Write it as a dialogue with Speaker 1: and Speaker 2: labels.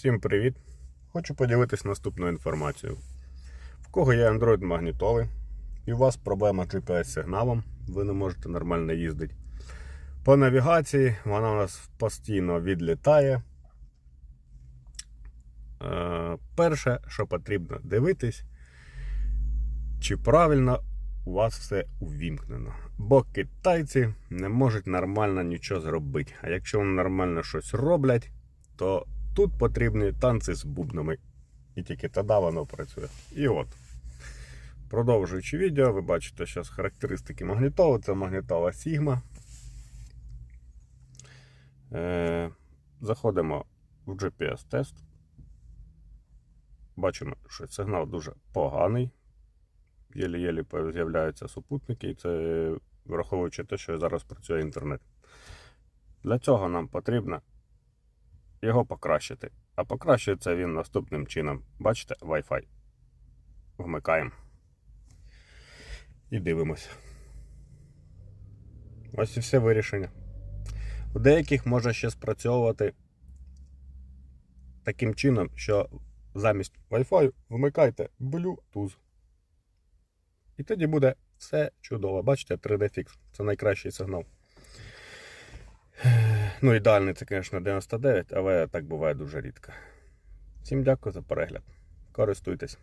Speaker 1: Всім привіт! Хочу поділитись наступною інформацією. В кого є Android магнітоли і у вас проблема з GPS-сигналом, ви не можете нормально їздити. По навігації вона у нас постійно відлітає. Е, перше, що потрібно дивитись, чи правильно у вас все увімкнено. Бо китайці не можуть нормально нічого зробити. А якщо вони нормально щось роблять, то тут потрібні танці з бубнами. І тільки тоді воно працює. І от. Продовжуючи відео, ви бачите зараз характеристики магнітоли. Це магнітола Sigma. Е, заходимо в GPS-тест. Бачимо, що сигнал дуже поганий. Єлі-єлі з'являються супутники, і це враховуючи те, що зараз працює інтернет. Для цього нам потрібно його покращити. А покращується він наступним чином. Бачите, Wi-Fi. Вмикаємо. І дивимося. Ось і все вирішення. У деяких може ще спрацьовувати таким чином, що замість Wi-Fi вмикайте Bluetooth. І тоді буде все чудово. Бачите, 3D Fix. Це найкращий сигнал. Ну, ідеальний це, звісно, 99, але так буває дуже рідко. Всім дякую за перегляд. Користуйтесь.